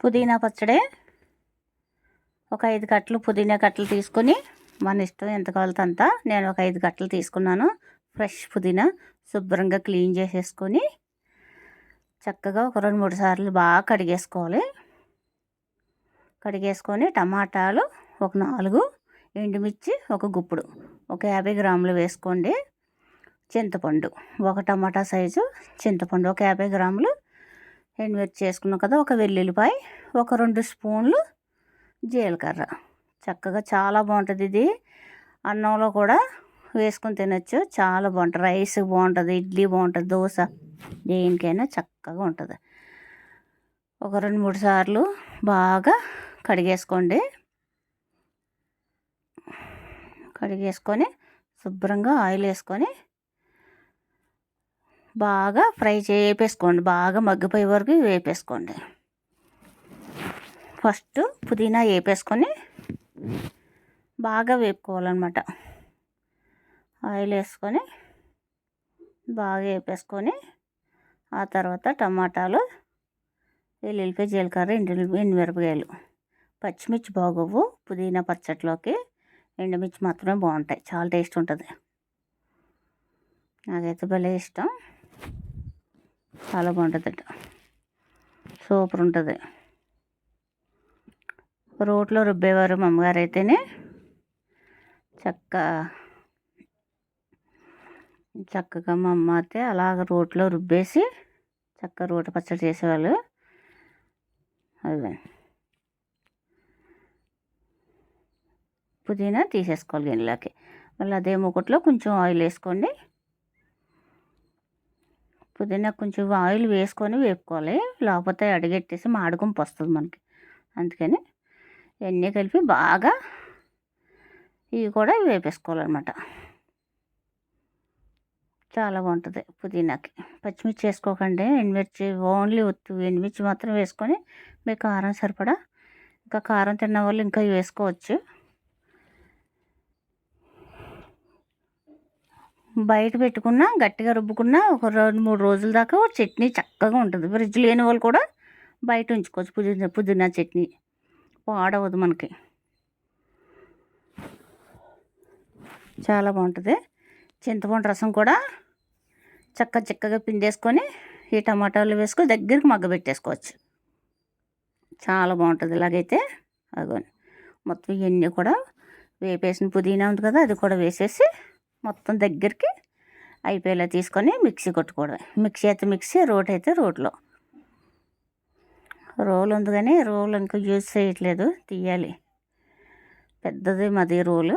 పుదీనా పచ్చడి ఒక ఐదు కట్టలు పుదీనా కట్టలు తీసుకొని మన ఇష్టం ఎంత కావాలితే అంత నేను ఒక ఐదు కట్టలు తీసుకున్నాను. ఫ్రెష్ పుదీనా శుభ్రంగా క్లీన్ చేసేసుకొని చక్కగా ఒక రెండు మూడు సార్లు బాగా కడిగేసుకోవాలి. కడిగేసుకొని టమాటాలు ఒక నాలుగు ఎండుమిర్చి ఒక గుప్పుడు ఒక యాభై గ్రాములు వేసుకోండి. చింతపండు ఒక టమాటా సైజు చింతపండు ఒక యాభై గ్రాములు ఎండుమిర్చి చేసుకున్నాం కదా ఒక వెల్లుల్లిపాయ ఒక రెండు స్పూన్లు జీలకర్ర. చక్కగా చాలా బాగుంటుంది ఇది. అన్నంలో కూడా వేసుకొని తినచ్చు. చాలా బాగుంటుంది. రైస్ బాగుంటుంది ఇడ్లీ బాగుంటుంది దోశ దేనికైనా చక్కగా ఉంటుంది. ఒక రెండు మూడు సార్లు బాగా కడిగేసుకోండి. కడిగేసుకొని శుభ్రంగా ఆయిల్ వేసుకొని బాగా ఫ్రై చేపేసుకోండి. బాగా మగ్గిపోయే వరకు వేపేసుకోండి. ఫస్ట్ పుదీనా వేపేసుకొని బాగా వేపుకోవాలన్నమాట. ఆయిల్ వేసుకొని బాగా వేపేసుకొని ఆ తర్వాత టమాటాలు వెల్లుల్లిపాయ జీలకర్ర ఎండు ఎండుమిరపకాయలు పచ్చిమిర్చి బాగోవు పుదీనా పచ్చట్లోకి ఎండుమిర్చి మాత్రమే బాగుంటాయి. చాలా టేస్ట్ ఉంటుంది. నాకైతే భలే ఇష్టం. చాలా బాగుంటుంది సూపర్ ఉంటుంది. రోట్లో రుబ్బేవారు మా అమ్మగారు అయితేనే చక్క చక్కగా మా అమ్మ అయితే అలాగ రోట్లో రుబ్బేసి చక్క రోట పచ్చడి చేసేవాళ్ళు. అదే. పుదీనా తీసేసుకోవాలి గిన్నెలోకి మళ్ళీ అదే మూకుట్లో కొంచెం ఆయిల్ వేసుకోండి పుదీనా కొంచెం ఆయిల్ వేసుకొని వేపుకోవాలి. లేకపోతే అడిగెట్టేసి మాడుకుంపు వస్తుంది మనకి. అందుకని ఇవన్నీ కలిపి బాగా ఇవి కూడా వేపేసుకోవాలన్నమాట. చాలా బాగుంటుంది పుదీనాకి. పచ్చిమిర్చి వేసుకోకండి. ఎండుమిర్చి ఓన్లీ ఒత్తు ఎండుమిర్చి మాత్రం వేసుకొని మీ కారం సరిపడా ఇంకా కారం తిన్న వాళ్ళు ఇంకా వేసుకోవచ్చు. బయట పెట్టుకున్న గట్టిగా రుబ్బుకున్న ఒక రెండు మూడు రోజుల దాకా చట్నీ చక్కగా ఉంటుంది. ఫ్రిడ్జ్ లేని వాళ్ళు కూడా బయట ఉంచుకోవచ్చు పుదీనా పుదీనా చట్నీ. పాడవదు మనకి. చాలా బాగుంటుంది. చింతపండు రసం కూడా చక్క చిక్కగా పిండేసుకొని ఈ టమాటాలు వేసుకొని దగ్గరికి మగ్గబెట్టేసుకోవచ్చు చాలా బాగుంటుంది ఇలాగైతే. అదిగోని మొత్తం ఇవన్నీ కూడా వేపేసిన పుదీనా ఉంది కదా అది కూడా వేసేసి మొత్తం దగ్గరికి అయిపోయేలా తీసుకొని మిక్సీ కొట్టుకోవడం మిక్సీ అయితే మిక్సీ రోట్ అయితే రోట్లో రోల్ ఉంది కానీ రోల్ ఇంకా యూజ్ చేయట్లేదు తీయాలి. పెద్దది మాది రోలు.